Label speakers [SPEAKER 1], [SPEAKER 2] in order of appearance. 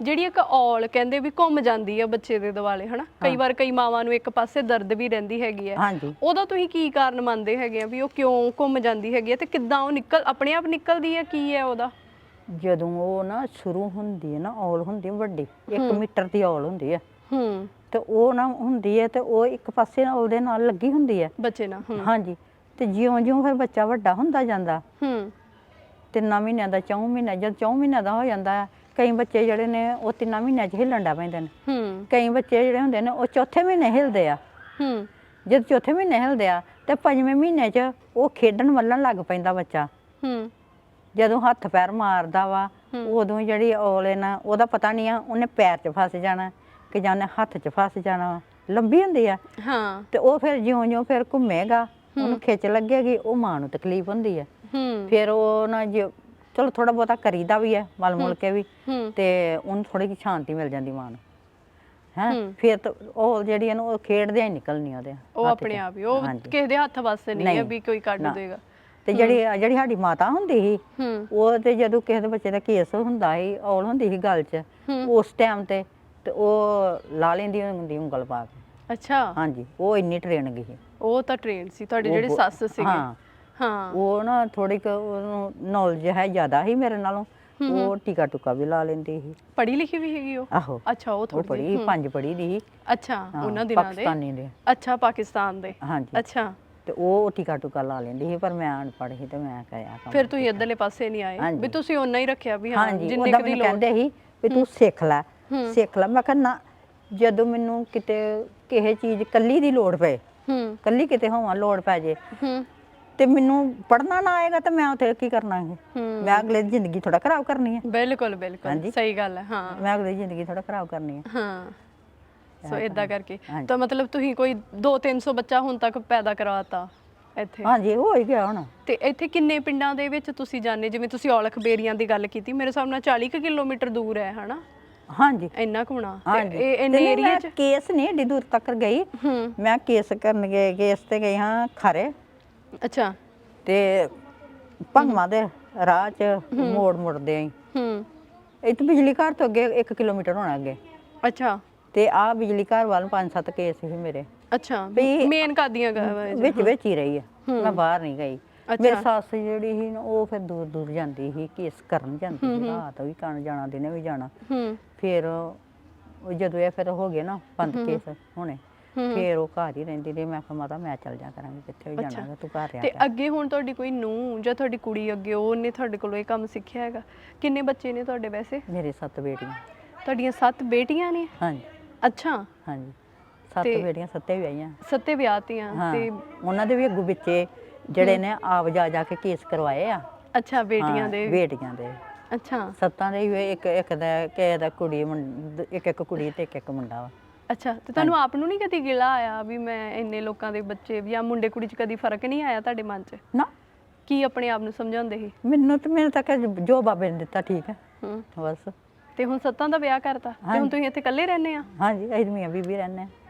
[SPEAKER 1] ਜਿਹੜੀ ਇੱਕ ਔਲ ਕਹਿੰਦੇ ਵੀ ਘੁੰਮ ਜਾਂਦੀ ਆ ਬੱਚੇ ਦੇ ਦਿਵਾਲੇ ਹਨਾ? ਕਈ ਵਾਰ ਕਈ ਮਾਵਾਂ ਨੂੰ ਇੱਕ ਪਾਸੇ ਦਰਦ ਵੀ ਰਹਿੰਦੀ ਹੈਗੀ ਹੈ
[SPEAKER 2] ਹਾਂਜੀ।
[SPEAKER 1] ਉਹਦਾ ਤੁਸੀਂ ਕੀ ਕਾਰਨ ਮੰਨਦੇ ਹੈਗੇ ਆ ਵੀ ਉਹ ਕਿਉਂ ਘੁੰਮ ਜਾਂਦੀ ਹੈਗੀ ਹੈ ਤੇ ਕਿੱਦਾਂ ਉਹ ਨਿਕਲ ਆਪਣੇ ਆਪ ਨਿਕਲਦੀ ਹੈ ਕੀ ਹੈ ਉਹਦਾ?
[SPEAKER 2] ਜਦੋਂ ਉਹ ਨਾ ਸ਼ੁਰੂ ਹੁੰਦੀ ਹੈ ਨਾ ਔਲ ਹੁੰਦੀ ਹੈ ਵੱਡੀ 1 ਮੀਟਰ ਦੀ ਔਲ ਹੁੰਦੀ ਹੈ
[SPEAKER 1] ਹੂੰ।
[SPEAKER 2] ਤੇ ਉਹ ਨਾ ਹੁੰਦੀ ਹੈ ਤੇ ਉਹ ਇੱਕ ਪਾਸੇ ਨਾਲ ਉਹਦੇ ਨਾਲ ਲੱਗੀ ਹੁੰਦੀ ਹੈ
[SPEAKER 1] ਬੱਚੇ ਨਾਲ ਹੂੰ।
[SPEAKER 2] ਹਾਂਜੀ। ਤੇ ਜਿਉਂ-ਜਿਉਂ ਫਿਰ ਬੱਚਾ ਵੱਡਾ ਹੁੰਦਾ ਜਾਂਦਾ।
[SPEAKER 1] ਹੂੰ।
[SPEAKER 2] ਤਿੰਨਾਂ ਮਹੀਨਿਆਂ ਦਾ ਚੌਂ ਮਹੀਨਾ ਜਦ ਚੌਂ ਮਹੀਨਿਆਂ ਦਾ ਹੋ ਜਾਂਦਾ ਹੈ ਕਈ ਬੱਚੇ ਜਿਹੜੇ ਨੇ ਉਹ ਤਿੰਨਾਂ ਮਹੀਨਿਆਂ 'ਚ ਹਿੱਲਣ ਡਾ ਪੈਂਦੇ ਨੇ।
[SPEAKER 1] ਹੂੰ।
[SPEAKER 2] ਕਈ ਬੱਚੇ ਜਿਹੜੇ ਹੁੰਦੇ ਨੇ ਉਹ ਚੌਥੇ ਮਹੀਨੇ ਹਿਲਦੇ ਆ।
[SPEAKER 1] ਹੂੰ।
[SPEAKER 2] ਜਦ ਚੌਥੇ ਮਹੀਨੇ ਹਿਲਦੇ ਆ ਤੇ ਪੰਜਵੇਂ ਮਹੀਨੇ 'ਚ ਉਹ ਖੇਡਣ ਵੱਲਣ ਲੱਗ ਪੈਂਦਾ ਬੱਚਾ।
[SPEAKER 1] ਹੂੰ।
[SPEAKER 2] ਜਦੋਂ ਹੱਥ ਪੈਰ ਮਾਰਦਾ ਵਾ ਉਦੋਂ ਜਿਹੜੀ ਔਲੇ ਨਾ ਉਹਦਾ ਪਤਾ ਨਹੀਂ ਆ ਉਹਨੇ ਪੈਰ 'ਚ ਫਸ ਜਾਣਾ ਕਿ ਜਾਂ ਉਹਨੇ ਹੱਥ 'ਚ ਫਸ ਜਾਣਾ। ਲੰਬੀ ਹੁੰਦੀ ਆ।
[SPEAKER 1] ਹਾਂ।
[SPEAKER 2] ਤੇ ਉਹ ਫਿਰ ਜਿਉਂ-ਜਿਉਂ ਫਿਰ ਘੁੰਮੇਗਾ ਉਹਨੂੰ ਖਿੱਚ ਲੱਗੇਗੀ ਉਹ ਮਾਂ ਨੂੰ ਤਕਲੀਫ ਹੁੰਦੀ ਹੈ
[SPEAKER 1] ਹੂੰ।
[SPEAKER 2] ਫਿਰ ਉਹ ਨਾ ਜੇ ਚਲੋ ਥੋੜਾ ਬਹੁਤਾ ਕਰੀਦਾ ਵੀ ਹੈ ਮਲ ਮੁਲ ਕੇ ਵੀ
[SPEAKER 1] ਹੂੰ।
[SPEAKER 2] ਤੇ ਉਹਨੂੰ ਥੋੜੀ ਜਿਹੀ ਸ਼ਾਂਤੀ ਮਿਲ ਜਾਂਦੀ ਮਾਂ ਨੂੰ। ਹੈ
[SPEAKER 1] ਹੂੰ।
[SPEAKER 2] ਫਿਰ ਤਾਂ ਉਹ ਜਿਹੜੀ ਇਹਨੂੰ ਉਹ ਖੇਡਦੇ ਹੀ ਨਿਕਲਣੀ ਉਹਦੇ
[SPEAKER 1] ਉਹ
[SPEAKER 2] ਹੱਥ
[SPEAKER 1] ਆਪਣੇ
[SPEAKER 2] 'ਚ।
[SPEAKER 1] ਆਪ ਹੀ ਉਹ
[SPEAKER 2] ਹਾਂਜੀ।
[SPEAKER 1] ਕਿਸੇ ਦੇ ਹੱਥ ਵਾਸਤੇ ਨਹੀਂ ਹੈ ਵੀ ਕੋਈ ਕੱਢ
[SPEAKER 2] ਨਾ।
[SPEAKER 1] ਦੇਗਾ।
[SPEAKER 2] ਤੇ ਜਿਹੜੀ ਜਿਹੜੀ ਸਾਡੀ ਮਾਤਾ ਹੁੰਦੀ ਸੀ
[SPEAKER 1] ਹੂੰ।
[SPEAKER 2] ਉਹ ਤੇ ਜਦੋਂ ਕਿਸੇ ਦੇ ਬੱਚੇ ਦਾ ਕੇਸ ਹੁੰਦਾ ਸੀ ਔਲ ਹੁੰਦੀ ਸੀ ਗਲ 'ਚ ਉਸ ਟਾਈਮ ਤੇ ਤੇ ਉਹ ਲਾ ਲੈਂਦੀ ਹੁੰਦੀ ਉਂਗਲ ਪਾ ਕੇ।
[SPEAKER 1] ਅੱਛਾ।
[SPEAKER 2] ਹਾਂਜੀ ਉਹ ਇੰਨੀ ਟ੍ਰੇਨ ਗਈ ਸੀ।
[SPEAKER 1] ਉਹ ਤਾਂ ਟ੍ਰੇਨ ਸੀ ਤੁਹਾਡੇ
[SPEAKER 2] ਉਹ
[SPEAKER 1] ਜਿਹੜੇ ਸੱਸ ਸੀਗੇ।
[SPEAKER 2] ਹਾਂ।
[SPEAKER 1] ਹਾਂ।
[SPEAKER 2] ਉਹ ਨਾ ਥੋੜੀ ਕੁ ਉਹਨੂੰ ਨੌਲੇਜ ਹੈ ਜ਼ਿਆਦਾ ਸੀ ਮੇਰੇ ਨਾਲੋਂ। ਉਹ ਟੀਕਾ ਟੁਕਾ ਵੀ ਲਾ ਲੈਂਦੀ ਸੀ।
[SPEAKER 1] ਪੜ੍ਹੀ ਲਿਖੀ ਵੀ ਹੈਗੀ ਉਹ?
[SPEAKER 2] ਆਹੋ।
[SPEAKER 1] ਅੱਛਾ ਉਹ
[SPEAKER 2] ਉਹ
[SPEAKER 1] ਥੋੜੀ
[SPEAKER 2] ਪੜੀ ਪੰਜ ਪੜੀ ਦੀ ਸੀ।
[SPEAKER 1] ਅੱਛਾ
[SPEAKER 2] ਹਾਂ,
[SPEAKER 1] ਉਹਨਾਂ ਦਿਨਾਂ ਦੇ?
[SPEAKER 2] ਪਾਕਿਸਤਾਨੀ ਦੇ।
[SPEAKER 1] ਅੱਛਾ ਪਾਕਿਸਤਾਨ ਦੇ।
[SPEAKER 2] ਹਾਂਜੀ।
[SPEAKER 1] ਅੱਛਾ।
[SPEAKER 2] ਤੇ ਉਹ ਟੀਕਾ ਟੁਕਾ ਲਾ ਲੈਂਦੀ ਸੀ ਪਰ ਮੈਂ ਅਨਪੜ੍ਹ ਸੀ ਤੇ ਮੈਂ ਕਹਿਆ ਕੰਮ
[SPEAKER 1] ਫਿਰ ਤੁਸੀਂ ਇੱਧਰਲੇ ਪਾਸੇ ਨਹੀਂ ਆਏ?
[SPEAKER 2] ਹਾਂਜੀ।
[SPEAKER 1] ਵੀ ਤੁਸੀਂ ਓਨਾ ਹੀ ਰੱਖਿਆ ਵੀ ਹਾਂ
[SPEAKER 2] ਹਾਂਜੀ
[SPEAKER 1] ਜਿੰਨੇ
[SPEAKER 2] ਉਹਦਾ
[SPEAKER 1] ਕੁ ਦੀ
[SPEAKER 2] ਮੈਨੂੰ
[SPEAKER 1] ਲੋੜ
[SPEAKER 2] ਕਹਿੰਦੇ ਸੀ ਵੀ ਤੂੰ ਸਿੱਖ ਲੈ। ਸਿੱਖ ਲੈ। ਮੈਂ ਕਿਹਾ ਨਾ ਜਦੋਂ ਮੈਨੂੰ ਕਿਤੇ ਕਿਸੇ ਚੀਜ਼ ਕੱਲੀ ਦੀ ਲੋੜ ਪਏ।
[SPEAKER 1] ਹੂੰ।
[SPEAKER 2] ਕੱਲੀ ਕਿਤੇ ਹੋਵਾਂ ਲੋੜ ਪੈ ਜੇ।
[SPEAKER 1] ਹੂੰ।
[SPEAKER 2] ਤੇ ਮੈਨੂੰ ਪੜਨਾ ਨਾ ਆਏਗਾ ਤੇ ਮੈਂ ਉੱਥੇ ਕੀ ਕਰਨਾ ਹੈ?
[SPEAKER 1] ਹੂੰ।
[SPEAKER 2] ਮੈਂ ਅਗਲੇ ਦੀ ਜ਼ਿੰਦਗੀ ਥੋੜਾ ਖਰਾਬ ਕਰਨੀ ਹੈ।
[SPEAKER 1] ਬਿਲਕੁਲ ਬਿਲਕੁਲ। ਸਹੀ ਗੱਲ ਹੈ ਹਾਂ।
[SPEAKER 2] ਮੈਂ ਅਗਲੇ ਦੀ ਜ਼ਿੰਦਗੀ ਥੋੜਾ ਖਰਾਬ ਕਰਨੀ ਹੈ।
[SPEAKER 1] ਹਾਂ। ਸੋ ਇਦਾਂ ਕਰਕੇ।
[SPEAKER 2] ਹਾਂਜੀ।
[SPEAKER 1] ਤਾਂ ਮਤਲਬ ਤੁਸੀਂ ਕੋਈ 2-300 ਬੱਚਾ ਹੁਣ ਤੱਕ ਪੈਦਾ ਕਰਵਾਤਾ ਇੱਥੇ?
[SPEAKER 2] ਹਾਂਜੀ ਹੋ ਹੀ ਗਿਆ ਹੁਣ।
[SPEAKER 1] ਤੇ ਇੱਥੇ ਕਿੰਨੇ ਪਿੰਡਾਂ ਦੇ ਵਿੱਚ ਤੁਸੀਂ ਜਾਣੇ ਜਿਵੇਂ ਤੁਸੀਂ ਔਲਖ ਬੇਰੀਆਂ ਦੀ ਗੱਲ ਕੀਤੀ ਮੇਰੇ ਹਿਸਾਬ ਨਾਲ 40 ਕੁ ਕਿਲੋਮੀਟਰ ਦੂਰ ਹੈ ਹਨਾ?
[SPEAKER 2] ਹਾਂਜੀ।
[SPEAKER 1] ਇੰਨਾ ਕੁ ਹੋਣਾ। ਤੇ
[SPEAKER 2] ਹਾਂਜੀ।
[SPEAKER 1] ਇਹ
[SPEAKER 2] ਤੇ
[SPEAKER 1] ਇੰਨੇ
[SPEAKER 2] ਨਹੀਂ,
[SPEAKER 1] ਏਰੀਆ
[SPEAKER 2] ਮੈਂ
[SPEAKER 1] 'ਚ?
[SPEAKER 2] ਕੇਸ ਨਹੀਂ ਏਡੀ ਦੂਰ ਤੱਕ ਗਈ।
[SPEAKER 1] ਹੂੰ।
[SPEAKER 2] ਮੈਂ ਕੇਸ ਕਰਨ ਗਏ ਕੇਸ ਤੇ ਗਈ ਹਾਂ ਖਰੇ।
[SPEAKER 1] ਅੱਛਾ।
[SPEAKER 2] ਤੇ ਭੰਗਵਾ ਦੇ ਰਾਹ 'ਚ ਮੋੜ ਮੁੜਦੇ ਆਂ
[SPEAKER 1] ਹੂੰ।
[SPEAKER 2] ਇੱਥੇ ਬਿਜਲੀ ਘਰ ਤੋਂ ਅੱਗੇ 1 ਕਿਲੋਮੀਟਰ ਹੋਣਾ ਅੱਗੇ।
[SPEAKER 1] ਅੱਛਾ।
[SPEAKER 2] ਤੇ ਆ ਬਿਜਲੀ ਘਰ ਵੱਲ ਪੰਜ ਸੱਤ ਕੇਸ ਸੀ ਮੇਰੇ।
[SPEAKER 1] ਅੱਛਾ
[SPEAKER 2] ਵੀ-
[SPEAKER 1] ਮੇਨ ਕਾਦੀਆਂ ਗਾ-
[SPEAKER 2] ਵਿੱਚ ਵਿੱਚ ਹੀ ਰਹੀ ਹੈ। ਮੈਂ ਬਾਹਰ ਨਹੀਂ ਗਈ।
[SPEAKER 1] ਅੱਛਾ।
[SPEAKER 2] ਮੇਰੀ ਸੱਸ ਜਿਹੜੀ ਸੀ ਨਾ, ਉਹ ਫਿਰ ਦੂਰ ਦੂਰ ਜਾਂਦੀ ਸੀ ਕੇਸ ਕਰਨ ਜਾਂਦੀ ਸੀ। ਰਾਤ ਵੀ ਕਰਨ ਜਾਣਾ ਦਿਨੇ ਵੀ ਜਾਣਾ।
[SPEAKER 1] ਹੂੰ।
[SPEAKER 2] ਫਿਰ ਉਹ ਜਦੋਂ ਇਹ ਫਿਰ ਹੋ ਗਏ ਨਾ ਬੰਦ ਕੇਸ ਹੋਣੇ। ਫਿਰ ਉਹ ਘਰ ਹੀ ਰਹਿੰਦੀ ਰਹੀ। ਮੈਂ ਕਿਹਾ ਮਾਤਾ ਮੈਂ ਚੱਲ ਜਾ ਕਰਾਂਗੀ। ਕਿੱਥੇ ਵੀ ਜਾਣਾ ਗਾ, ਤੂੰ ਘਰ ਰਿਹਾ
[SPEAKER 1] ਤੇ
[SPEAKER 2] ਕਰ
[SPEAKER 1] ਅੱਗੇ ਹੁਣ ਤੁਹਾਡੀ ਕੋਈ ਨੂੰ ਜਾਂ ਤੁਹਾਡੀ ਕੁੜੀ ਅੱਗੇ ਉਹਨੇ ਤੁਹਾਡੇ ਕੋਲੋਂ ਇਹ ਕੰਮ ਸਿੱਖਿਆ ਹੈਗਾ? ਕਿੰਨੇ ਬੱਚੇ ਨੇ ਤੁਹਾਡੇ ਵੈਸੇ?
[SPEAKER 2] ਮੇਰੇ ਸੱਤ ਬੇਟੀਆਂ।
[SPEAKER 1] ਤੁਹਾਡੀਆਂ ਸੱਤ ਬੇਟੀਆਂ ਨੇ?
[SPEAKER 2] ਹਾਂਜੀ।
[SPEAKER 1] ਅੱਛਾ।
[SPEAKER 2] ਹਾਂਜੀ। ਸੱਤ
[SPEAKER 1] ਤੇ-
[SPEAKER 2] ਬੇਟੀਆਂ ਸੱਤੇ ਵਿਆਹੀਆਂ।
[SPEAKER 1] ਸੱਤੇ ਵਿਆਹਤੀਆਂ
[SPEAKER 2] ਹਾਂ।
[SPEAKER 1] ਤੇ
[SPEAKER 2] ਉਹਨਾਂ ਦੇ ਵੀ ਅੱਗੂ ਵਿੱਚੇ ਜਿਹੜੇ ਨੇ ਆਪ ਜਾ ਜਾ ਕੇ ਕੇਸ ਕਰਵਾਏ ਆ।
[SPEAKER 1] ਅੱਛਾ ਬੇਟੀਆਂ
[SPEAKER 2] ਹਾਂ,
[SPEAKER 1] ਦੇ।
[SPEAKER 2] ਬੇਟੀਆਂ ਦੇ।
[SPEAKER 1] ਅੱਛਾ।
[SPEAKER 2] ਸੱਤਾਂ ਦੇ ਵੀ ਇੱਕ ਇੱਕ ਦਾ ਕਿਸੇ ਦਾ ਕੁੜੀ ਮੁੰ- ਇੱਕ ਇੱਕ ਕੁੜੀ ਤੇ ਇੱਕ ਇੱਕ ਮੁੰਡਾ ਵਾ।
[SPEAKER 1] ਅੱਛਾ ਤੇ ਤੁਹਾਨੂੰ ਆਪ ਨੂੰ ਨਹੀਂ ਕਦੀ ਗਿਲਾ ਆਇਆ ਵੀ ਮੈਂ ਇੰਨੇ ਲੋਕਾਂ ਦੇ ਬੱਚੇ ਜਾਂ ਮੁੰਡੇ ਕੁੜੀ 'ਚ ਕਦੀ ਫ਼ਰਕ ਨਹੀਂ ਆਇਆ ਤੁਹਾਡੇ ਮਨ 'ਚ?
[SPEAKER 2] ਨਾ।
[SPEAKER 1] ਕੀ ਆਪਣੇ ਆਪ ਨੂੰ ਸਮਝਾਉਂਦੇ ਸੀ?
[SPEAKER 2] ਮੈਨੂੰ ਤੇ ਮੈਨੂੰ ਤਾਂ ਕਿ ਜੋ ਬਾਬੇ ਨੇ ਦਿੱਤਾ ਠੀਕ ਹੈ।
[SPEAKER 1] ਹੂੰ।
[SPEAKER 2] ਬਸ।
[SPEAKER 1] ਤੇ ਹੁਣ ਸੱਤਾਂ ਦਾ ਵਿਆਹ ਕਰਤਾ ਤੇ ਹੁਣ ਤੁਸੀਂ ਇੱਥੇ ਇਕੱਲੇ ਰਹਿੰਦੇ ਆ?
[SPEAKER 2] ਹਾਂਜੀ ਅਸੀਂ ਮੀਆਂ ਬੀਬੀ ਰਹਿੰਦੇ ਹਾਂ